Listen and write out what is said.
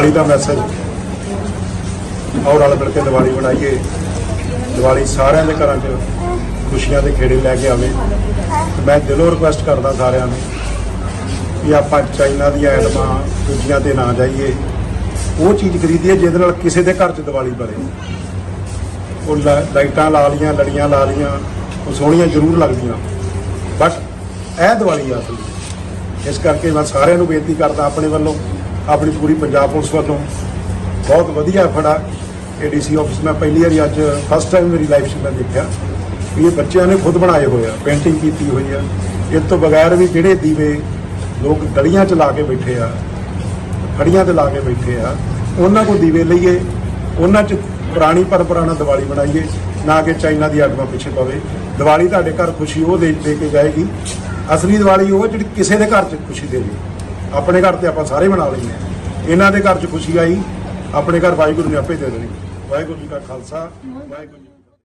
ਦੀਵਾਲੀ ਦਾ message ਔਰ ਨਾਲ ਮਿਲ ਕੇ ਦੀਵਾਲੀ ਬਣਾਈਏ ਦੀਵਾਲੀ ਸਾਰਿਆਂ ਦੇ ਘਰਾਂ 'ਚ ਖੁਸ਼ੀਆਂ ਦੇ ਖੇੜੇ ਲੈ ਕੇ ਆਵੇ। ਤੇ ਮੈਂ ਦਿਲੋਂ ਰਿਕੁਐਸਟ ਕਰਦਾ ਸਾਰਿਆਂ ਨੂੰ ਕਿ ਆਪਾਂ ਚਾਈਨਾ ਦੀਆਂ ਆਈਟਮਾਂ ਦੂਜੀਆਂ ਤੇ ਨਾ ਜਾਈਏ। ਉਹ ਚੀਜ਼ ਖਰੀਦੀਏ ਜਿਹਦੇ ਨਾਲ ਕਿਸੇ ਦੇ ਘਰ 'ਚ ਦੀਵਾਲੀ ਬਣੇ। ਉਹ ਲਾਈਟਾਂ ਲਾ ਲੀਆਂ ਲੜੀਆਂ ਲਾ ਲੀਆਂ ਉਹ ਸੋਹਣੀਆਂ ਜ਼ਰੂਰ ਲੱਗਦੀਆਂ। ਬਟ ਇਹ ਦੀਵਾਲੀ ਆ ਅਸਲੀ ਇਸ ਕਰਕੇ ਮੈਂ ਸਾਰਿਆਂ ਨੂੰ ਬੇਨਤੀ ਕਰਦਾ ਆਪਣੇ ਵੱਲੋਂ ਆਪਣੀ ਪੂਰੀ ਪੰਜਾਬ ਪੁਲਿਸ ਵੱਲੋਂ ਬਹੁਤ ਵਧੀਆ ਫੜਾ ਏਡੀਸੀ ਆਫਿਸ। ਮੈਂ ਪਹਿਲੀ ਵਾਰੀ ਅੱਜ ਫਸਟ ਟਾਈਮ ਮੇਰੀ ਲਾਈਫ 'ਚ ਮੈਂ ਦੇਖਿਆ ਵੀ ਇਹ ਬੱਚਿਆਂ ਨੇ ਖੁਦ ਬਣਾਏ ਹੋਏ ਆ ਪੇਂਟਿੰਗ ਕੀਤੀ ਹੋਈ ਆ। ਇਸ ਤੋਂ ਬਗੈਰ ਵੀ ਜਿਹੜੇ ਦੀਵੇ ਲੋਕ ਗਲੀਆਂ 'ਚ ਲਾ ਕੇ ਬੈਠੇ ਆ ਖੜੀਆਂ ਤੇ ਲਾ ਕੇ ਬੈਠੇ ਆ, ਉਹਨਾਂ ਕੋਲ ਦੀਵੇ ਲਈਏ, ਉਹਨਾਂ 'ਚ ਪੁਰਾਣੀ ਪਰੰਪਰਾ ਨਾਲ ਦੀਵਾਲੀ ਬਣਾਈਏ ਨਾ ਕਿ ਚਾਈਨਾ ਦੀ ਆਗਮਾ ਪਿੱਛੇ ਪਵੇ। ਦੀਵਾਲੀ ਤੁਹਾਡੇ ਘਰ ਖੁਸ਼ੀ ਉਹ ਦੇ ਦੇ ਕੇ ਜਾਏਗੀ। ਅਸਲੀ ਦੀਵਾਲੀ ਉਹ ਜਿਹੜੀ ਕਿਸੇ ਦੇ ਘਰ 'ਚ ਖੁਸ਼ੀ ਦੇਵੇ। ਆਪਣੇ ਘਰ ਤੇ ਆਪਾਂ ਸਾਰੇ ਮਨਾ ਹਾਂ ਇਹਨਾਂ ਦੇ ਘਰ 'ਚ ਖੁਸ਼ੀ ਆਈ, ਆਪਣੇ ਘਰ ਵਾਹਿਗੁਰੂ ਨੇ ਆਪੇ ਦੇ ਦੇਣੀ। ਵਾਹਿਗੁਰੂ ਜੀ ਕਾ ਖਾਲਸਾ, ਵਾਹਿਗੁਰੂ ਜੀ